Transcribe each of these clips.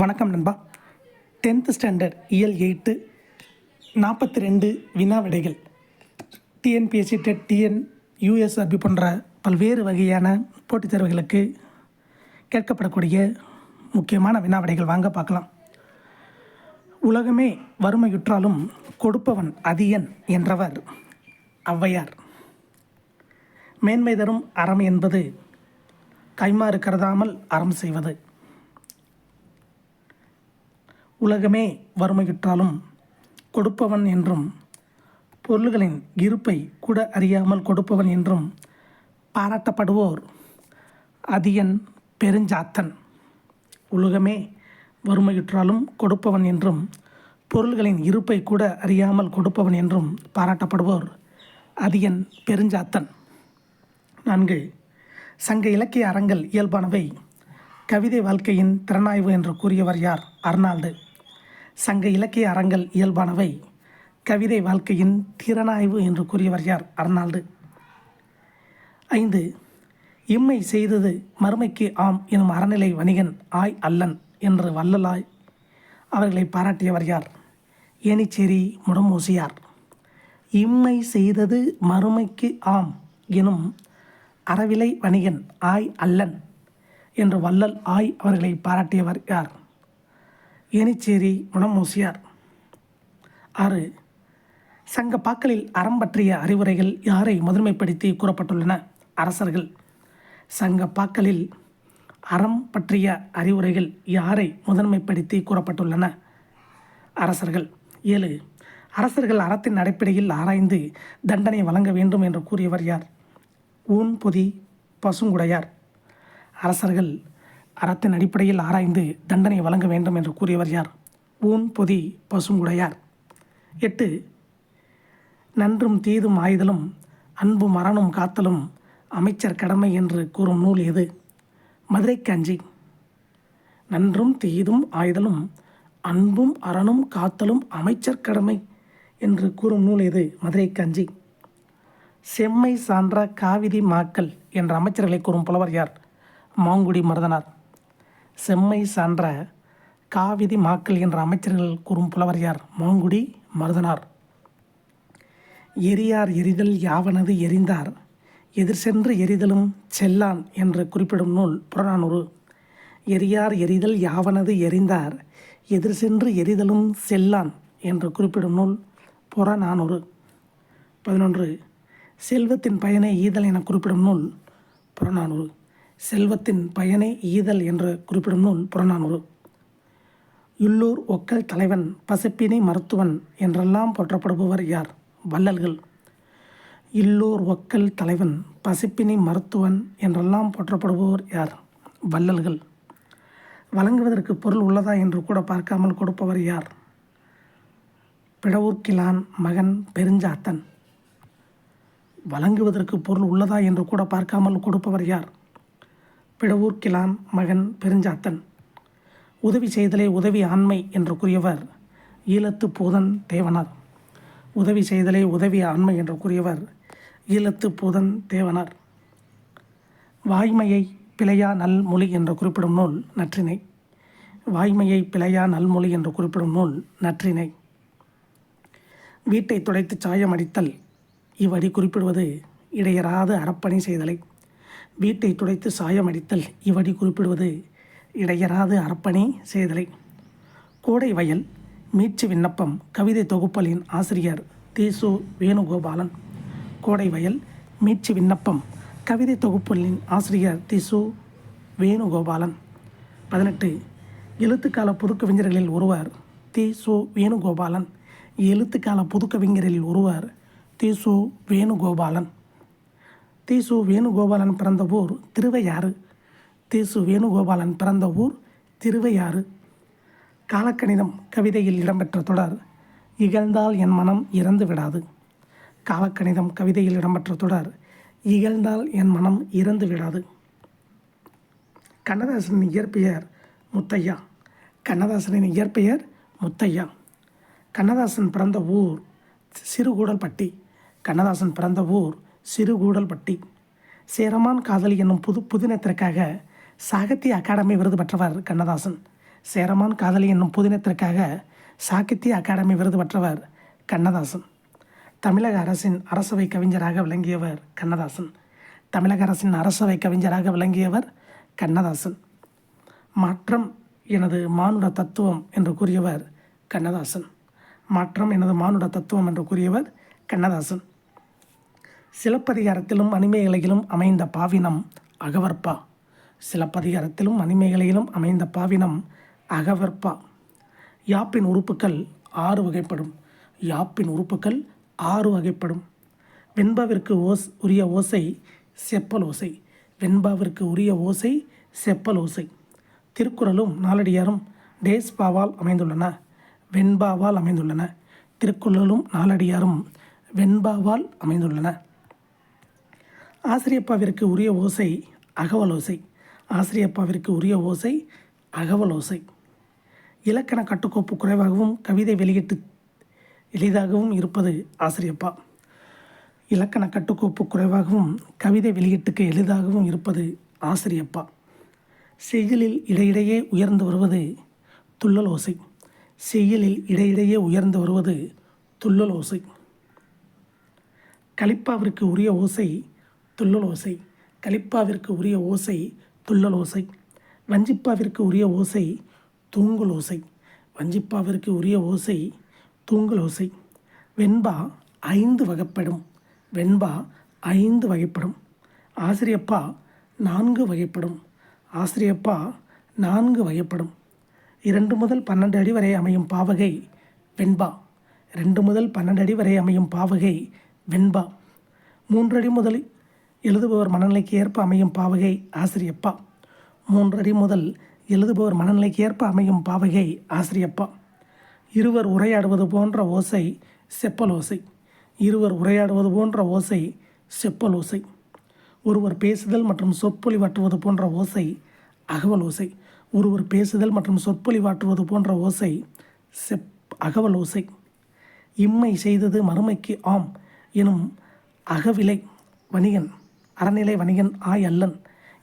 வணக்கம் நண்பா. Tenth standard இயல் எயிட்டு நாற்பத்தி ரெண்டு வினா விடைகள் டிஎன்பிஎஸ்சி டெட் டிஎன் யூஎஸ்ஆர்பி போன்ற பல்வேறு வகையான போட்டித் தேர்வுகளுக்கு கேட்கப்படக்கூடிய முக்கியமான வினா விடைகள் வாங்க பார்க்கலாம். உலகமே வறுமையுற்றாலும் கொடுப்பவன் அதியன் என்றவர் ஔவையார். மேன்மை தரும் அறம் என்பது கைமாறு கருதாமல் அறம் செய்வது. உலகமே வறுமையுற்றாலும் கொடுப்பவன் என்றும் பொருள்களின் இருப்பை கூட அறியாமல் கொடுப்பவன் என்றும் பாராட்டப்படுவோர் அதியன் பெருஞ்சாத்தன். உலகமே வறுமையுற்றாலும் கொடுப்பவன் என்றும் பொருள்களின் இருப்பை கூட அறியாமல் கொடுப்பவன் என்றும் பாராட்டப்படுவோர் அதியன் பெருஞ்சாத்தன். நான்கு சங்க இலக்கிய அறங்கள் இயல்பானவை. கவிதை வாழ்க்கையின் திறனாய்வு என்று கூறியவர் யார்? அர்னால்டு. சங்க இலக்கிய அறங்கள் இயல்பானவை. கவிதை வாழ்க்கையின் திறனாய்வு என்று கூறியவர் யார்? அர்னால்டு. ஐந்து இம்மை செய்தது மறுமைக்கு ஆம் எனும் அறநிலை வணிகன் ஆய் அல்லன் என்று வள்ளலாய் அவர்களை பாராட்டியவர் யார்? ஏனிச்சேரி முடமூசியார். இம்மை செய்தது மறுமைக்கு ஆம் எனும் அறவிலை வணிகன் ஆய் அல்லன் என்று வள்ளல் ஆய் அவர்களை பாராட்டியவர் யார்? ஏனிச்சேரி முடமூசியார் ஆறு. சங்க பாக்களில் அறம் பற்றிய அறிவுரைகள் யாரை முதன்மைப்படுத்தி கூறப்பட்டுள்ளன? அரசர்கள். சங்க பாக்களில் அறம் பற்றிய அறிவுரைகள் யாரை முதன்மைப்படுத்தி கூறப்பட்டுள்ளன? அரசர்கள். ஏழு. அரசர்கள் அறத்தின் அடிப்படையில் ஆராய்ந்து தண்டனை வழங்க வேண்டும் என்று கூறியவர் யார்? ஊன் பொதி பசுங்குடையார். அரசர்கள். அறத்தின் அடிப்படையில் ஆராய்ந்து தண்டனை வழங்க வேண்டும் என்று கூறியவர் யார்? ஊன் பொதி பசுங்குடையார் எட்டு நன்றும் தீதும் ஆய்தலும் அன்பும் மரணம் காத்தலும் அமைச்சர் கடமை என்று கூறும் நூல் எது? மதுரை காஞ்சி நன்றும் தீதும் ஆய்தலும் அன்பும் அறனும் காத்தலும் அமைச்சர் கடமை என்று கூறும் நூல் எது? மதுரை காஞ்சி செம்மை சான்ற காவிரி மாக்கள் என்ற அமைச்சர்களை கூறும் புலவர் யார்? மாங்குடி மருதனார். செம்மை சான்ற காவிதி மாக்கள் என்ற அமைச்சர்கள் கூறும் புலவர் யார் மாங்குடி மருதனார். எரியார் எரிதல் யாவனது எரிந்தார் எதிர் சென்று எரிதலும் செல்லான் என்று குறிப்பிடும் நூல் புறநானூறு. எரியார் எரிதல் யாவனது எரிந்தார் எதிர் சென்று எரிதலும் செல்லான் என்று குறிப்பிடும் நூல் புறநானூறு. பதினொன்று. செல்வத்தின் பயனை ஈதல் என குறிப்பிடும் நூல் புறநானூறு. செல்வத்தின் பயனை ஈதல் என்று குறிப்பிடும் நூல் புறநானூறு. உள்ளூர் ஒக்கல் தலைவன் பசிப்பினை மருத்துவன் என்றெல்லாம் போற்றப்படுபவர் யார்? வள்ளல்கள். இல்லூர் ஒக்கல் தலைவன் பசிப்பினை மருத்துவன் என்றெல்லாம் போற்றப்படுபவர் யார்? வள்ளல்கள். வழங்குவதற்கு பொருள் உள்ளதா என்று கூட பார்க்காமல் கொடுப்பவர் யார்? பிடவூர்கிலான் மகன் பெருஞ்சாத்தன். வழங்குவதற்கு பொருள் உள்ளதா என்று கூட பார்க்காமல் கொடுப்பவர் யார்? பிடவூர்கிலான் மகன் பெருஞ்சாத்தன். உதவி செய்தலே உதவி ஆண்மை என்று கூறியவர் ஈழத்து பூதன் தேவனார். உதவி செய்தலே உதவி ஆண்மை என்று கூறியவர் ஈழத்து பூதன் தேவனார். வாய்மையை பிழையா நல்மொழி என்று குறிப்பிடும் நூல் நற்றினை வாய்மையை பிழையா நல்மொழி என்று குறிப்பிடும் நூல் நற்றினை வீட்டை துடைத்து சாயம் அடித்தல் இவ்வடி குறிப்பிடுவது இடையராது அறப்பணி செய்தலை. வீட்டை துடைத்து சாயம் அடித்தல் இவடி குறிப்பிடுவது இடையராது அறப்பணி செய்தலை. கோடை வயல் மீட்சி விண்ணப்பம் கவிதை தொகுப்பலின் ஆசிரியர் தேசு வேணுகோபாலன். கோடை வயல் மீட்சி விண்ணப்பம் கவிதை தொகுப்பலின் ஆசிரியர் திசு வேணுகோபாலன். பதினெட்டு எழுத்துக்கால புதுக்கவிஞர்களில் ஒருவர் தி. சு. வேணுகோபாலன். எழுத்துக்கால புதுக்கவிஞரில் ஒருவர் தி. சு. வேணுகோபாலன். தேசு வேணுகோபாலன் பிறந்த ஊர் திருவையாறு. தேசு வேணுகோபாலன் பிறந்த ஊர் திருவையாறு. காலக்கணிதம் கவிதையில் இடம்பெற்ற தொடர் இகழ்ந்தால் என் மனம் இறந்து விடாது. காலக்கணிதம் கவிதையில் இடம்பெற்ற தொடர் இகழ்ந்தால் என் மனம் இறந்து விடாது. கண்ணதாசனின் இயற்பெயர் முத்தையா. கண்ணதாசனின் இயற்பெயர் முத்தையா. கண்ணதாசன் பிறந்த ஊர் சிறுகூடல்பட்டி. கண்ணதாசன் பிறந்த ஊர் சிறுகூடல்பட்டி சேரமான் காதலி என்னும் புது புதினத்திற்காக சாகித்ய அகாடமி விருது பெற்றவர் கண்ணதாசன். சேரமான் காதலி என்னும் புதினத்திற்காக சாகித்ய அகாடமி விருது பெற்றவர் கண்ணதாசன். தமிழக அரசின் அரசவை கவிஞராக விளங்கியவர் கண்ணதாசன். தமிழக அரசின் அரசவை கவிஞராக விளங்கியவர் கண்ணதாசன். மாற்றம் எனது மானுட தத்துவம் என்று கூறியவர் கண்ணதாசன். மாற்றம் எனது மானுட தத்துவம் என்று கூறியவர் கண்ணதாசன். சிலப்பதிகாரத்திலும் மணிமேகலையிலும் அமைந்த பாவினம் அகவற்பா. சிலப்பதிகாரத்திலும் மணிமேகலையிலும் அமைந்த பாவினம் அகவற்பா. யாப்பின் உறுப்புக்கள் ஆறு வகைப்படும். யாப்பின் உறுப்புக்கள் ஆறு வகைப்படும். வெண்பாவிற்கு ஓஸ் உரிய ஓசை செப்பல் ஓசை. வெண்பாவிற்கு உரிய ஓசை செப்பல் ஓசை. திருக்குறளும் நாலடியாரும் டேஸ்பாவால் அமைந்துள்ளன வெண்பாவால் அமைந்துள்ளன. திருக்குறளும் நாலடியாரும் வெண்பாவால் அமைந்துள்ளன. ஆசிரியப்பாவிற்கு உரிய ஓசை அகவல் ஓசை ஆசிரியப்பாவிற்கு உரிய ஓசை அகவல் ஓசை இலக்கண கட்டுக்கோப்பு குறைவாகவும் கவிதை வெளியீட்டு எளிதாகவும் இருப்பது ஆசிரியப்பா. இலக்கண கட்டுக்கோப்பு குறைவாகவும் கவிதை வெளியீட்டுக்கு எளிதாகவும் இருப்பது ஆசிரியப்பா. செய்யலில் இடையிடையே உயர்ந்து வருவது துள்ளல் ஓசை. செய்யுளில் இடையிடையே உயர்ந்து வருவது துள்ளல் ஓசை. கலிப்பாவிற்கு உரிய ஓசை துள்ளல் ஓசை. கலிப்பாவிற்கு உரிய ஓசை துள்ளல் ஓசை. வஞ்சிப்பாவிற்கு உரிய ஓசை தூங்குல் ஓசை. வஞ்சிப்பாவிற்கு உரிய ஓசை தூங்குல் ஓசை. வெண்பா ஐந்து வகைப்படும். வெண்பா ஐந்து வகைப்படும். ஆசிரியப்பா நான்கு வகைப்படும். ஆசிரியப்பா நான்கு வகைப்படும். இரண்டு முதல் பன்னெண்டு அடி வரை அமையும் பாவகை வெண்பா. ரெண்டு முதல் பன்னெண்டு அடி வரை அமையும் பாவகை வெண்பா. மூன்றடி முதல் எழுதுபவர் மனநிலைக்கு ஏற்ப அமையும் பாவகை ஆசிரியப்பா. மூன்றடி முதல் எழுதுபவர் மனநிலைக்கு ஏற்ப அமையும் பாவகை ஆசிரியப்பா. இருவர் உரையாடுவது போன்ற ஓசை செப்பல் ஓசை. இருவர் உரையாடுவது போன்ற ஓசை செப்பல் ஓசை. ஒருவர் பேசுதல் மற்றும் சொற்பொழிவாற்றுவது போன்ற ஓசை அகவல் ஓசை. ஒருவர் பேசுதல் மற்றும் சொற்பொழிவாற்றுவது போன்ற ஓசை செப் அகவல் ஓசை. இம்மை செய்தது மறுமைக்கு ஆம் எனும் அகவிலை வணிகன் அறநிலை வணிகன் ஆய் அல்லன்.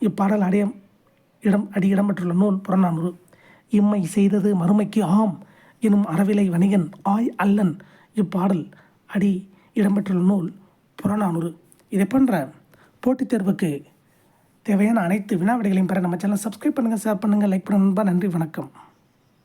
இப்பாடல் அடையம் இடம் அடி இடம்பெற்றுள்ள நூல் புறநானூறு. இம்மை செய்தது மறுமைக்கு ஆம் எனும் அறவிலை வணிகன் ஆய் அல்லன். இப்பாடல் அடி இடம்பெற்றுள்ள நூல் புறநானூறு. இதை போன்ற போட்டித் தேர்வுக்கு தேவையான அனைத்து வினாவிடைகளையும் பெற நம்ம சேனல் சப்ஸ்கிரைப் பண்ணுங்கள் ஷேர் பண்ணுங்கள் லைக் பண்ணுங்கள் நன்றி வணக்கம்.